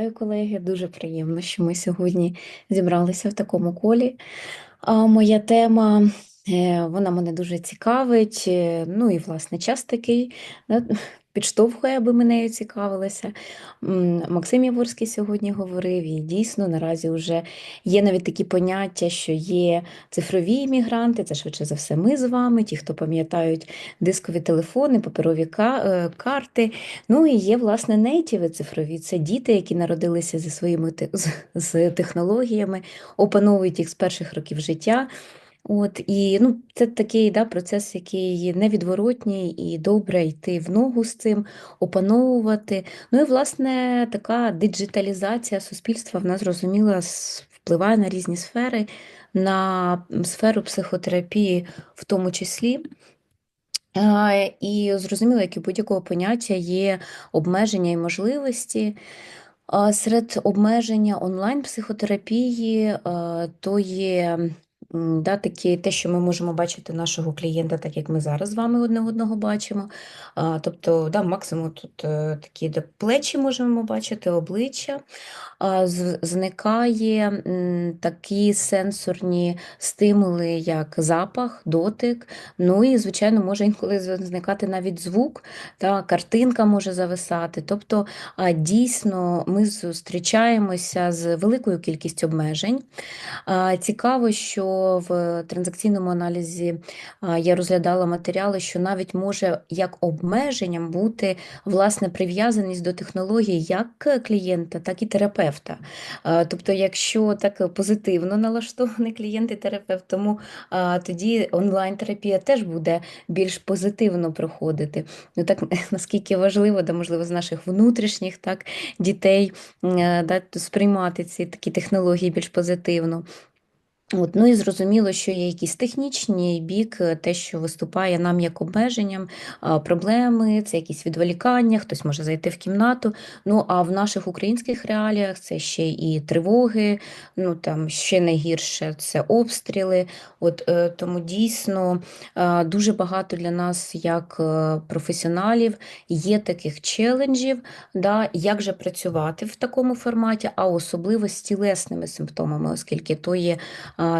Вітаю, колеги. Дуже приємно, що ми сьогодні зібралися в такому колі. Моя тема, е, вона мене дуже цікавить. е, Ну і власне час такий підштовхує, аби ми нею цікавилися. Максим Яворський сьогодні говорив, і дійсно наразі вже є навіть такі поняття, що є цифрові іммігранти, це швидше за все ми з вами, ті, хто пам'ятають дискові телефони, паперові е, карти. Ну і є, власне, нейтіви цифрові. Це діти, які народилися зі своїми з технологіями, опановують їх з перших років життя. От, і ну, це такий да, процес, який невідворотній, і добре йти в ногу з цим, опановувати. Ну і, власне, така диджиталізація суспільства в нас зрозуміла впливає на різні сфери, на сферу психотерапії в тому числі. І зрозуміло, як і будь-якого поняття є обмеження і можливості. Серед обмеження онлайн-психотерапії то є да, такі, те, що ми можемо бачити нашого клієнта, так як ми зараз з вами одне одного бачимо. А, Тобто, да, максимум тут е, такі плечі можемо бачити, обличчя. А, Зникає такі сенсорні стимули, як запах, дотик. Ну і, звичайно, може інколи зникати навіть звук, та картинка може зависати. Тобто, дійсно, ми зустрічаємося з великою кількістю обмежень. Цікаво, що в транзакційному аналізі я розглядала матеріали, що навіть може як обмеженням бути власне прив'язаність до технологій як клієнта, так і терапевта. Тобто, якщо так позитивно налаштований клієнт і терапевт, тому тоді онлайн-терапія теж буде більш позитивно проходити. Ну так наскільки важливо, да, можливо, з наших внутрішніх так, дітей е, да, сприймати ці такі технології більш позитивно. От, ну і зрозуміло, що є якийсь технічний бік, е, те, що виступає нам як обмеженням, проблеми, це якісь відволікання, хтось може зайти в кімнату. Ну а в наших українських реаліях це ще і тривоги, ну там ще найгірше це обстріли. От е, тому дійсно е, дуже багато для нас, як професіоналів, є таких челенджів, да, як же працювати в такому форматі, а особливо з тілесними симптомами, оскільки то є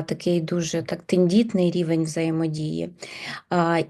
такий дуже так тендітний рівень взаємодії.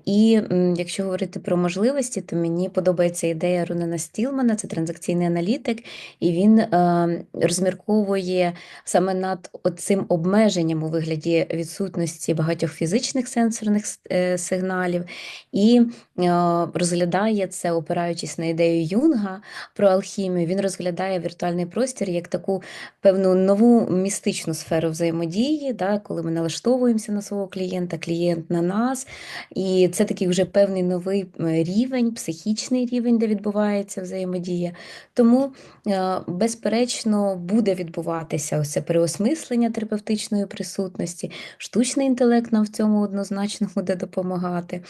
І якщо говорити про можливості, то мені подобається ідея Рунена Стілмана, це транзакційний аналітик, і він е, розмірковує саме над цим обмеженням у вигляді відсутності багатьох фізичних сенсорних е, сигналів, і е, розглядає це, опираючись на ідею Юнга про алхімію. Він розглядає віртуальний простір як таку певну нову містичну сферу взаємодії, да, коли ми налаштовуємося на свого клієнта, клієнт на нас. І це такий вже певний новий е, рівень, психічний рівень, де відбувається взаємодія. Тому, е, безперечно, буде відбуватися ось це переосмислення терапевтичної присутності. Штучний інтелект нам в цьому однозначно буде допомагати.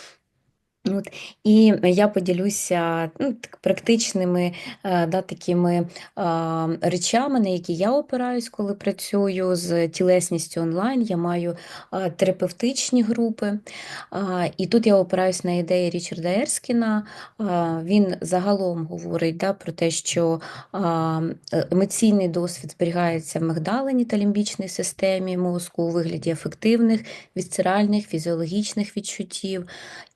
От, і я поділюся ну, так, практичними е, да, такими а, речами, на які я опираюсь, коли працюю з тілесністю онлайн. Я маю а, терапевтичні групи. А, і тут я опираюсь на ідеї Річарда Ерскіна. А, він загалом говорить да, про те, що а, емоційний досвід зберігається в мигдалині та лімбічній системі мозку у вигляді ефективних, вісцеральних, фізіологічних відчуттів.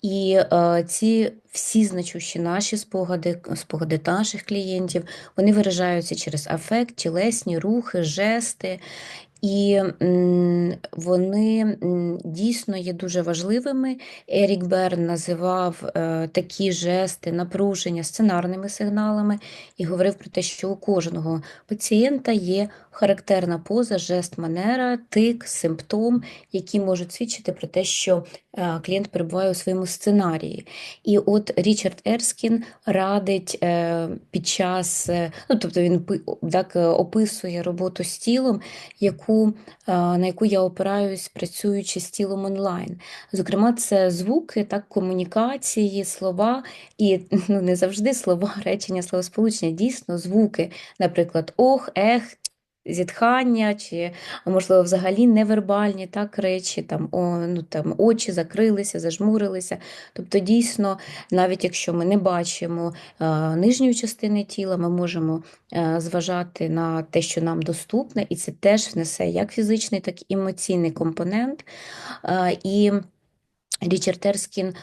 І е, ці всі значущі наші спогади, спогади наших клієнтів, вони виражаються через афект, тілесні рухи, жести. І вони дійсно є дуже важливими. Ерік Берн називав е, такі жести напруження сценарними сигналами і говорив про те, що у кожного пацієнта є характерна поза, жест, манера, тик, симптом, які можуть свідчити про те, що е, клієнт перебуває у своєму сценарії. І от Річард Ерскін радить е, під час, е, ну тобто він так описує роботу з тілом, яку, на яку я опираюсь, працюючи з тілом онлайн. Зокрема, це звуки, так, комунікації, слова, і ну, не завжди слова, речення, словосполучення, дійсно звуки, наприклад, ох, ех. Зітхання, чи, можливо, взагалі невербальні так, речі, там, о, ну, там, очі закрилися, зажмурилися. Тобто, дійсно, навіть якщо ми не бачимо е, нижньої частини тіла, ми можемо е, зважати на те, що нам доступне, і це теж внесе як фізичний, так і емоційний компонент. Е, І Річард Терскін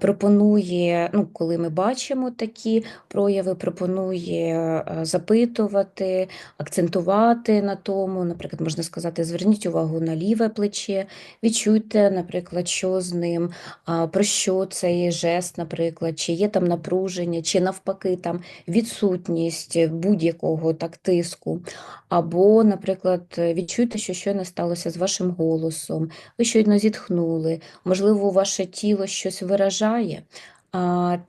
пропонує, ну, коли ми бачимо такі прояви, пропонує запитувати, акцентувати на тому. Наприклад, можна сказати, зверніть увагу на ліве плече, відчуйте, наприклад, що з ним, про що цей жест, наприклад, чи є там напруження, чи навпаки там відсутність будь-якого так тиску. Або, наприклад, відчуйте, що щойно сталося з вашим голосом, ви щойно зітхнули можливо, ваше тіло щось виражає.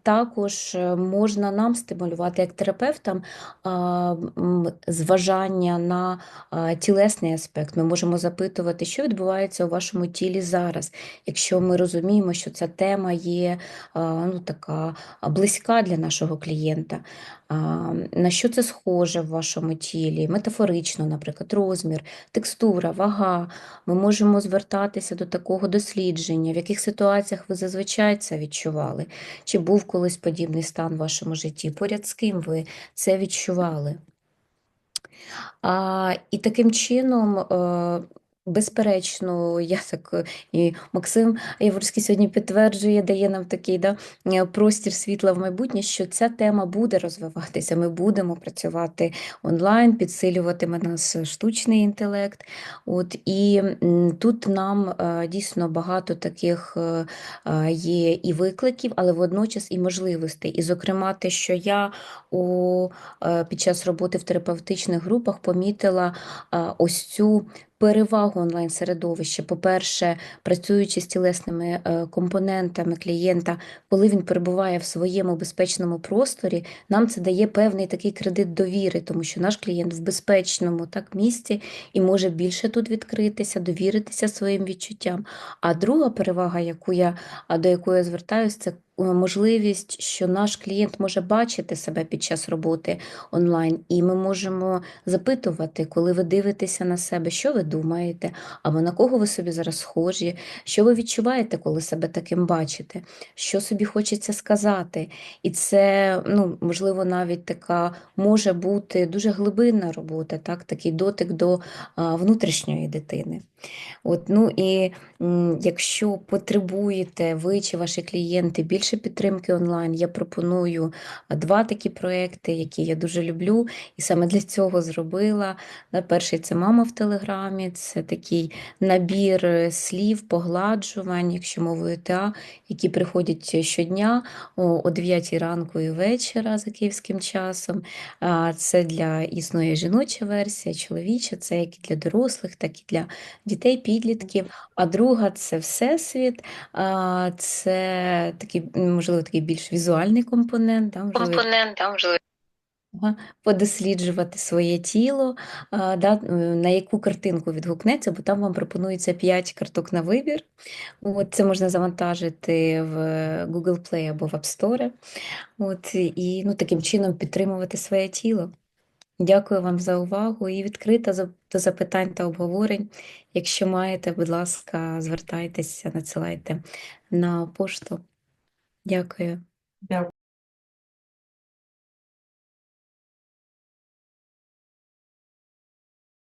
Також е, можна нам стимулювати як терапевтам зважання на тілесний аспект. Ми можемо запитувати, що відбувається у вашому тілі зараз, якщо ми розуміємо, що ця тема є ну, така близька для нашого клієнта. На що це схоже в вашому тілі? Метафорично, наприклад, розмір, текстура, вага. Ми можемо звертатися до такого дослідження, в яких ситуаціях ви зазвичай це відчували, чи був колись подібний стан в вашому житті, поряд з ким ви це відчували. А, І таким чином, е, безперечно, я так е, і Максим Яворський сьогодні підтверджує, дає нам такий да, е, простір світла в майбутнє, що ця тема буде розвиватися. Ми будемо працювати онлайн, підсилюватиме нас штучний інтелект. От, І тут нам дійсно багато таких є і викликів, але водночас і можливостей. І, зокрема, те, що я у, під час роботи в терапевтичних групах помітила ось цю перевагу онлайн-середовища. По-перше, працюючи з тілесними е, компонентами клієнта, коли він перебуває в своєму безпечному просторі, нам це дає певний такий кредит довіри, тому що наш клієнт в безпечному так місці і може більше тут відкритися, довіритися своїм відчуттям. А друга перевага, яку я до якої я звертаюся, це можливість, що наш клієнт може бачити себе під час роботи онлайн, і ми можемо запитувати, коли ви дивитеся на себе, що ви думаєте, або на кого ви собі зараз схожі, що ви відчуваєте, коли себе таким бачите, що собі хочеться сказати. І це, ну, можливо, навіть така може бути дуже глибинна робота, так, такий дотик до внутрішньої дитини. От, ну і якщо потребуєте ви чи ваші клієнти більше підтримки онлайн, я пропоную два такі проекти, які я дуже люблю, і саме для цього зробила. Перший це мама в Телеграмі, це такий набір е, слів, погладжувань, якщо мовою ТА, які приходять щодня о 9 ранку і вечора за київським часом. Це для існує жіноча версія, чоловіча, це як і для дорослих, так і для дітей, підлітків. А друга це всесвіт, це такий, можливо, такий більш візуальний компонент. Да, можливо, компонент, да, можливо. Подосліджувати своє тіло, да, на яку картинку відгукнеться, бо там вам пропонується 5 карток на вибір. От, Це можна завантажити в Google Play або в App Store. От, І ну, таким чином підтримувати своє тіло. Дякую вам за увагу і відкрита до запитань та обговорень. Якщо маєте, будь ласка, звертайтеся, надсилайте на пошту. Дякую. Дякую.